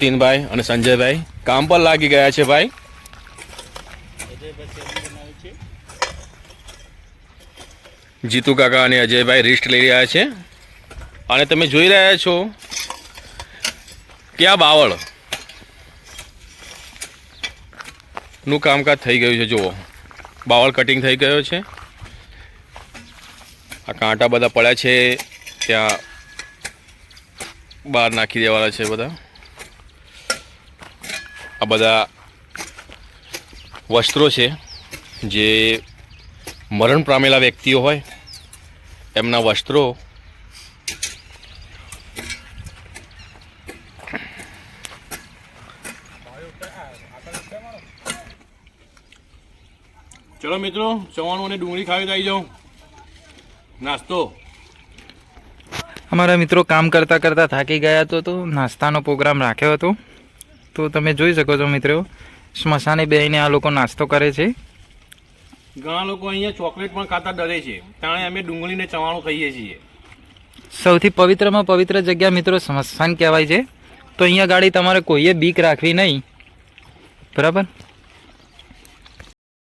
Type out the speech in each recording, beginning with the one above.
જતીનભાઈ અને સંજયભાઈ. કામ પર લાગી ગયા છે ભાઈ. જીતુ કાકા અને અજયભાઈ રિસ્ટ લઈ રહ્યા છે. અને તમે જોઈ રહ્યા છો કે આ બાવળનું કામકાજ થઈ ગયું છે. જુઓ, બાવળ કટિંગ થઈ ગયો છે. આ કાંટા બધા પડ્યા છે. ત્યાં બહાર નાખી દેવાના છે બધા. આ બધા વસ્ત્રો છે જે મરણ પામેલા વ્યક્તિઓ હોય એમના વસ્ત્રો ચલો મિત્રો ચવાણું અને ડુંગળી ખાવી આવી જાઉં. નાસ્તો. અમારા મિત્રો કામ કરતાં કરતાં થાકી ગયા હતો તો નાસ્તાનો પ્રોગ્રામ રાખ્યો હતો. તો તમે જોઈ શકો છો મિત્રો સ્મશાને બેહીને આ લોકો નાસ્તો કરે છે. ઘણા લોકો અહીંયા ચોકલેટ પણ ખાતા ડરે છે. તાણે અમે ડુંગળીને ચવાણું ખાઈએ છીએ. સૌથી પવિત્રમાં પવિત્ર જગ્યા મિત્રો સ્મશાન કહેવાય છે. તો અહીંયા ગાડી તમારે કોઈએ બીક રાખવી નહીં. બરાબર?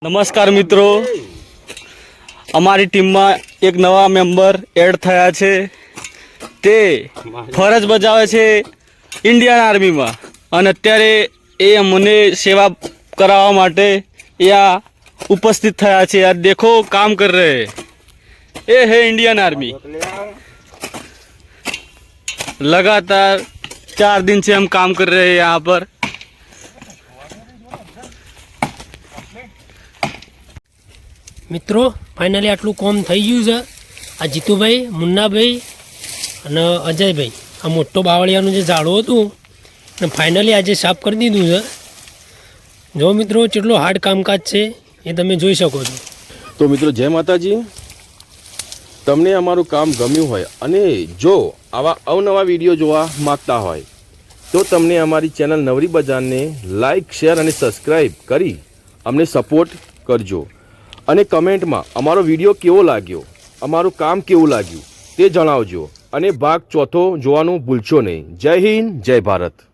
નમસ્કાર મિત્રો. અમારી ટીમમાં એક નવા મેમ્બર એડ થયા છે. તે ફરજ બજાવે છે ઇન્ડિયન આર્મીમાં. અને અત્યારે એ મને સેવા કરાવવા માટે અહીંયા ઉપસ્થિત થયા છે આ દેખો કામ કર રહે એ હે इंडियन आर्मी लगातार चार दिन से हम काम कर रहे हैं यहाँ पर મિત્રો ફાઇનલી આટલું કોમ થઈ ગયું છે આ જીતુભાઈ મુન્નાભાઈ અને અજયભાઈ આ મોટો બાવળિયાનું જે ઝાડું હતું અને ફાઇનલી આજે સાફ કરી દીધું છે. જો મિત્રો, કેટલું હાર્ડ કામકાજ છે એ તમે જોઈ શકો છો. તો મિત્રો, જય માતાજી. તમને અમારું કામ ગમ્યું હોય અને જો આવા અવનવા વીડિયો જોવા માગતા હોય, તો તમને અમારી ચેનલ નવરી બજારને લાઈક શેર અને સબસ્ક્રાઈબ કરી અમને સપોર્ટ કરજો. અને કમેન્ટમાં, અમારો વીડિયો કેવો લાગ્યો? અમારું કામ કેવું લાગ્યું? તે જણાવજો. અને ભાગ ચોથો જોવાનું ભૂલશો નહીં. જય હિન્દ, જય ભારત.